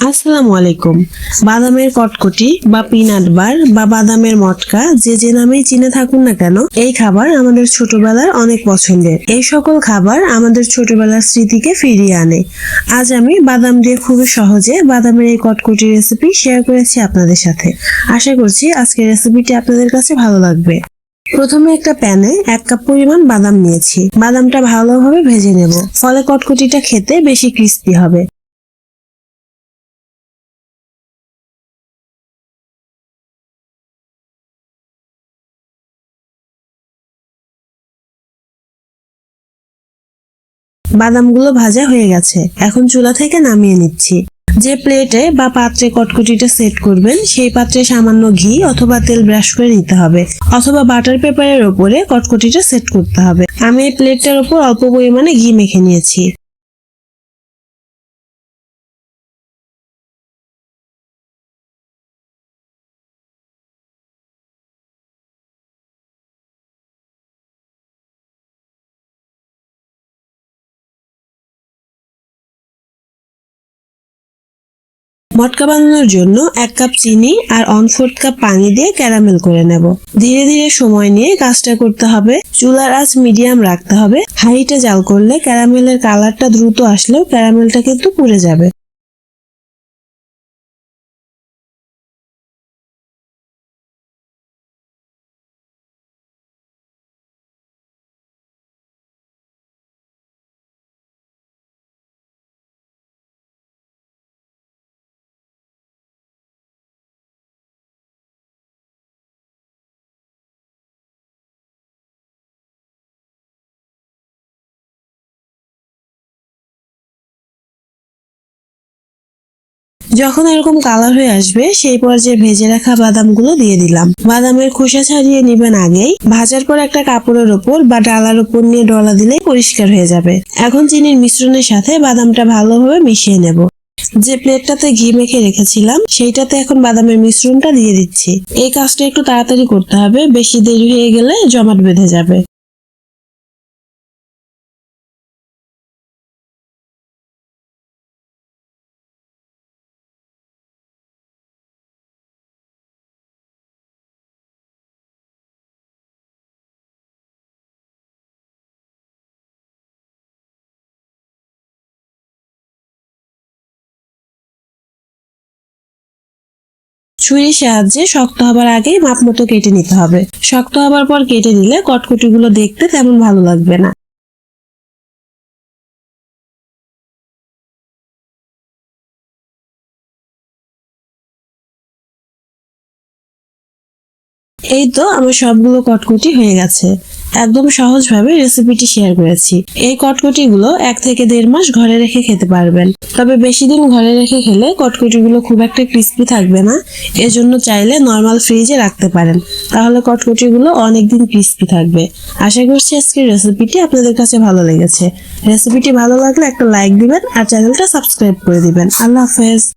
আসসালামু আলাইকুম। বাদামের কটকটি বা পিনাট বার বা বাদামের মটকা, যে যে নামেই চিনে থাকুন না কেন, এই খাবার আমাদের ছোটবেলার অনেক পছন্দের। এই সকল খাবার আমাদের ছোটবেলার স্মৃতিকে ফিরিয়ে আনে। আজ আমি বাদাম দিয়ে খুবই সহজে বাদামের এই কটকটি রেসিপি শেয়ার করেছি আপনাদের সাথে। আশা করছি আজকের রেসিপিটি আপনাদের কাছে ভালো লাগবে। প্রথমে একটা প্যানে এক কাপ পরিমাণ বাদাম নিয়েছি। বাদামটা ভালোভাবে ভেজে নেব। ফলে কটকটিটা খেতে বেশি ক্রিস্পি হবে। বাদামগুলো ভাজা হয়ে গেছে। এখন চুলা থেকে নামিয়ে নিচ্ছি। যে প্লেটে বা পাত্রে কটকটিটা সেট করবেন, সেই পাত্রে সামান্য ঘি অথবা তেল ব্রাশ করে নিতে হবে। অথবা বাটার পেপারের ওপরে কটকটিটা সেট করতে হবে। আমি এই প্লেটটার ওপর অল্প পরিমাণে ঘি মেখে নিয়েছি। মটকা বানানোর জন্য এক কাপ চিনি আর অন ফোর্থ কাপ পানি দিয়ে ক্যারামেল করে নেব। ধীরে ধীরে সময় নিয়ে কাজটা করতে হবে। চুলার আঁচ মিডিয়াম রাখতে হবে। হাইটে জাল করলে ক্যারামেলের কালারটা দ্রুত আসলেও ক্যারামেলটা কিন্তু পুড়ে যাবে। যখন এরকম কালার হয়ে আসবে, সেই পর্যায়ে ভেজে রাখা বাদামগুলো দিয়ে দিলাম। বাদামের খোসা ছাড়িয়ে নিবেন আগেই। ভাজার পর একটা কাপড়ের ওপর বা ডালার ওপর নিয়ে ডলা দিলেই পরিষ্কার হয়ে যাবে। এখন চিনির মিশ্রণের সাথে বাদামটা ভালোভাবে মিশিয়ে নেব। যে প্লেটটাতে ঘি মেখে রেখেছিলাম, সেইটাতে এখন বাদামের মিশ্রণটা দিয়ে দিচ্ছি। এই কাজটা একটু তাড়াতাড়ি করতে হবে, বেশি দেরি হয়ে গেলে জমাট বেঁধে যাবে। ছুরির সাহায্যে শক্ত হবার আগেই মাপ মতো কেটে নিতে হবে। শক্ত হবার পর কেটে নিলে কটকটিগুলো দেখতে তেমন ভালো লাগবে না। এই তো আমার সবগুলো কটকটি হয়ে গেছে। একদম সহজভাবে রেসিপিটি শেয়ার করেছি। এই কটকটিগুলো এক থেকে দেড় মাস ঘরে রেখে খেতে পারবেন। তবে বেশি দিন ঘরে রেখে খেলে কটকটিগুলো খুব একটা ক্রিস্পি থাকবে না। এজন্য চাইলে নর্মাল ফ্রিজে রাখতে পারেন। তাহলে কটকটিগুলো অনেকদিন ক্রিস্পি থাকবে। আশা করছি আজকের রেসিপিটি আপনাদের কাছে ভালো লেগেছে। রেসিপিটি ভালো লাগলে একটা লাইক দিবেন আর চ্যানেলটা সাবস্ক্রাইব করে দিবেন। আল্লাহ হাফেজ।